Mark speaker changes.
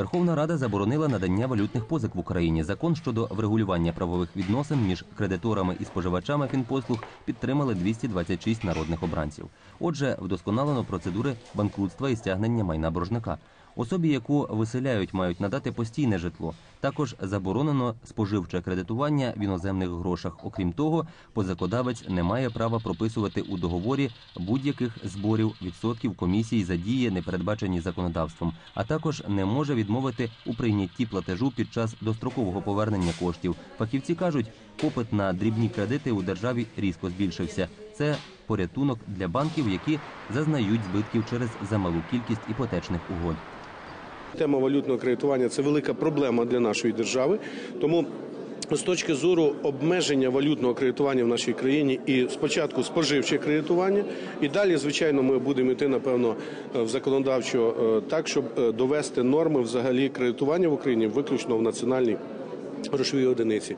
Speaker 1: Верховна Рада заборонила надання валютних позик в Україні. Закон щодо врегулювання правових відносин між кредиторами і споживачами фінпослуг підтримали 226 народних обранців. Отже, вдосконалено процедури банкрутства і стягнення майна боржника. Особі, яку виселяють, мають надати постійне житло. Також заборонено споживче кредитування в іноземних грошах. Окрім того, позакодавець не має права прописувати у договорі будь-яких зборів, відсотків, комісій за дії, не передбачені законодавством, а також не може відмовити у прийнятті платежу під час дострокового повернення коштів. Фахівці кажуть, попит на дрібні кредити у державі різко збільшився. Це порятунок для банків, які зазнають збитків через замалу кількість іпотечних угод.
Speaker 2: Тема валютного кредитування це велика проблема для нашої держави. Тому з точки зору обмеження валютного кредитування в нашій країні і спочатку споживче кредитування, і далі, звичайно, ми будемо йти напевно в законодавчо е, так, щоб е, довести норми взагалі кредитування в Україні виключно в національній грошовій одиниці.